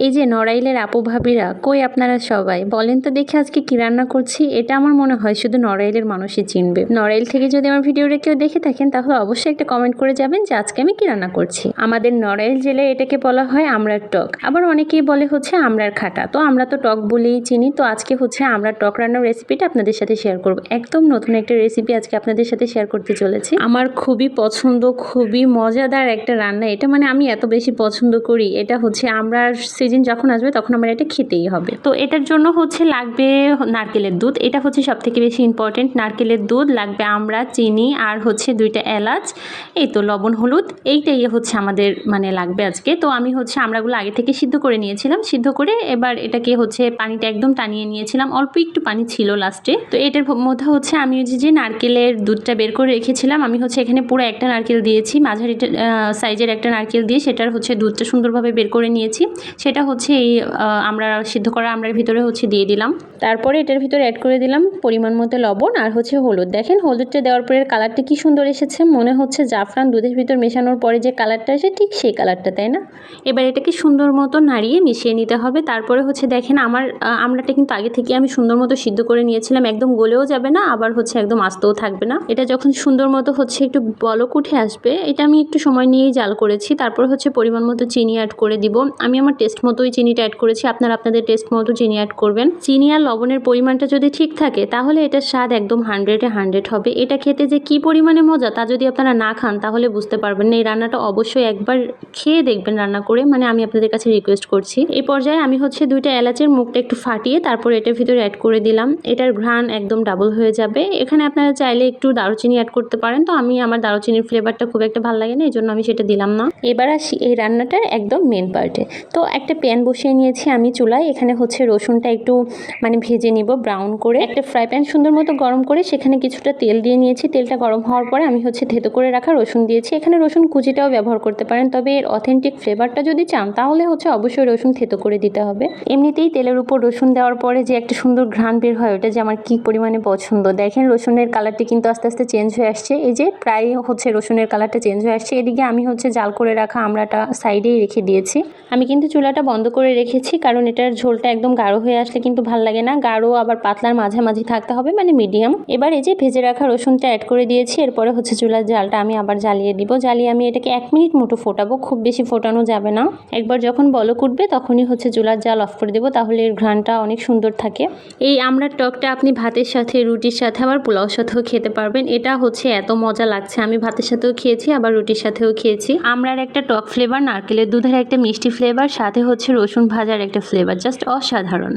এই যে নড়াইলের আপু ভাবিরা, কই আপনারা সবাই? বলেন তো দেখে আজকে কি রান্না করছি। এটা আমার মনে হয় শুধু নড়াইলের মানুষই চিনবে। নড়াইল থেকে যদি আমার ভিডিওটা কেউ দেখে থাকেন, তাহলে অবশ্যই একটা কমেন্ট করে যাবেন যে আজকে আমি কি রান্না করছি। আমাদের নড়াইল জেলায় এটাকে বলা হয় আমরার টক। আবার অনেকেই বলে হচ্ছে আমরার খাটা। তো আমরা তো টক বলেই চিনি। তো আজকে হচ্ছে আমরা টক রান্নার রেসিপিটা আপনাদের সাথে শেয়ার করব। একদম নতুন একটা রেসিপি আজকে আপনাদের সাথে শেয়ার করতে চলেছি। আমার খুবই পছন্দ, খুবই মজাদার একটা রান্না। এটা মানে আমি এত বেশি পছন্দ করি। এটা হচ্ছে আমরা সিজন যখন আসবে, তখন আমার এটা খেতেই হবে। তো এটার জন্য হচ্ছে লাগবে নারকেলের দুধ। এটা হচ্ছে সব থেকে বেশি ইম্পর্টেন্ট নারকেলের দুধ, লাগবে আমরা, চিনি আর হচ্ছে দুইটা এলাচ। এই তো লবণ, হলুদ। এইটাই হচ্ছে আমাদের মানে লাগবে আজকে। তো আমি হচ্ছে আমরাগুলো আগে থেকে সিদ্ধ করে নিয়েছিলাম। সিদ্ধ করে এবার এটাকে হচ্ছে পানিটা একদম টানিয়ে নিয়েছিলাম। অল্প একটু পানি ছিল লাস্টে তো এটার মধ্যে হচ্ছে আমি হচ্ছে যে নারকেলের দুধটা বের করে রেখেছিলাম, আমি হচ্ছে এখানে পুরো একটা নারকেল দিয়েছি। মাঝারি সাইজের একটা নারকেল দিয়ে সেটার হচ্ছে দুধটা সুন্দরভাবে বের করে নিয়েছি। সেটা হচ্ছে এই আমরা সিদ্ধ করা আমরার ভিতরে হচ্ছে দিয়ে দিলাম। তারপরে এটার ভিতরে অ্যাড করে দিলাম পরিমাণ মতো লবণ আর হচ্ছে হলুদ। দেখেন হলুদটা দেওয়ার পরে কালারটা কি সুন্দর এসেছে মনে হচ্ছে জাফরান দুধের ভিতর মেশানোর পরে যে কালারটা আসে ঠিক সেই কালারটা তাই না? এবার এটাকে সুন্দর মতো নাড়িয়ে মিশিয়ে নিতে হবে। তারপরে হচ্ছে দেখেন আমার আহ, আমড়াটা কিন্তু আগে থেকে আমি সুন্দর মতো সিদ্ধ করে নিয়েছিলাম একদম গলেও যাবে না আবার হচ্ছে একদম আস্তেও থাকবে না। এটা যখন সুন্দর মতো হচ্ছে একটু বলক উঠে আসবে এটা আমি একটু সময় নিয়েই জাল করেছি। তারপর হচ্ছে পরিমাণ মতো চিনি অ্যাড করে দিব। আমি আমার টেস্ট মতোই চিনিটা অ্যাড করেছি। আপনারা আপনাদের টেস্ট মতো চিনি অ্যাড করবেন। চিনি আর লবণের পরিমাণটা যদি ঠিক থাকে, তাহলে এটার স্বাদ একদম হান্ড্রেডে হান্ড্রেড হবে। এটা খেতে যে কি পরিমাণে মজা, তা যদি আপনারা না খান, তাহলে বুঝতে পারবেন না। এই রান্নাটা অবশ্যই একবার খেয়ে দেখবেন রান্না করে। মানে আমি আপনাদের কাছে রিকোয়েস্ট করছি। এই পর্যায়ে আমি হচ্ছে দুইটা এলাচের মুখটা একটু ফাটিয়ে তারপর এটার ভিতরে অ্যাড করে দিলাম। এটার ঘ্রাণ একদম ডাবল হয়ে যাবে। এখানে আপনারা চাইলে একটু দারুচিনি অ্যাড করতে পারেন। তো আমি আমার দারুচিনির ফ্লেভারটা খুব একটা ভালো লাগে না এই জন্য আমি সেটা দিলাম না। এবার আসি এই রান্নাটার একদম মেন পার্টে তো একটা প্যান বসিয়ে নিয়েছি আমি চুলায়। এখানে হচ্ছে রসুনটা একটু মানে ভেজে নিব ব্রাউন করে। একটা ফ্রাই প্যান সুন্দর মতো গরম করে সেখানে কিছুটা তেল দিয়ে নিয়েছি। তেলটা গরম হওয়ার পরে আমি হচ্ছে থেতো করে রাখা রসুন দিয়েছি। এখানে রসুন কুচিটাও ব্যবহার করতে পারেন, তবে এর অথেন্টিক ফ্লেভারটা যদি চান, তাহলে হচ্ছে অবশ্যই রসুন থেতো করে দিতে হবে। এমনিতেই তেলের উপর রসুন দেওয়ার পরে যে একটা সুন্দর ঘ্রাণ বের হয়, ওটা যে আমার কি পরিমাণে পছন্দ। দেখেন রসুনের কালারটি কিন্তু আস্তে আস্তে চেঞ্জ হয়ে আসছে। এই যে প্রায় হচ্ছে রসুনের কালারটা চেঞ্জ হয়ে আসছে। এদিকে আমি হচ্ছে জাল করে রাখা আমরাটা সাইডেই রেখে দিয়েছি। আমি কিন্তু চুলাটা বন্ধ করে রেখেছি, কারণ এটার ঝোলটা একদম গাঢ় হয়ে আসলে কিন্তু ভালো লাগে না। গাঢ়, আবার পাতলার মাঝামাঝি থাকতে হবে মানে মিডিয়াম এবার এই যে ভেজে রাখা রসুনটা অ্যাড করে দিয়েছি, এরপরে হচ্ছে চুলার জালটা আমি আবার জ্বালিয়ে দিব। জ্বালিয়ে আমি এটাকে এক মিনিট মতো ফোটাবো, খুব বেশি ফোটানো যাবে না। একবার যখন বলক উঠবে, তখনই হচ্ছে চুলার জাল অফ করে দেবো, তাহলে এর ঘ্রাণটা অনেক সুন্দর থাকে। এই আমড়ার টকটা আপনি ভাতের সাথে, রুটির সাথে, আবার পোলাওর সাথেও খেতে পারবেন। এটা হচ্ছে এত মজা লাগছে। আমি ভাতের সাথেও খেয়েছি, আবার রুটির সাথেও খেয়েছি। আমড়ার একটা টক ফ্লেভার নারকেলের দুধের একটা মিষ্টি ফ্লেভার সাথে হচ্ছে রসুন ভাজার একটা ফ্লেভার জাস্ট অসাধারণ।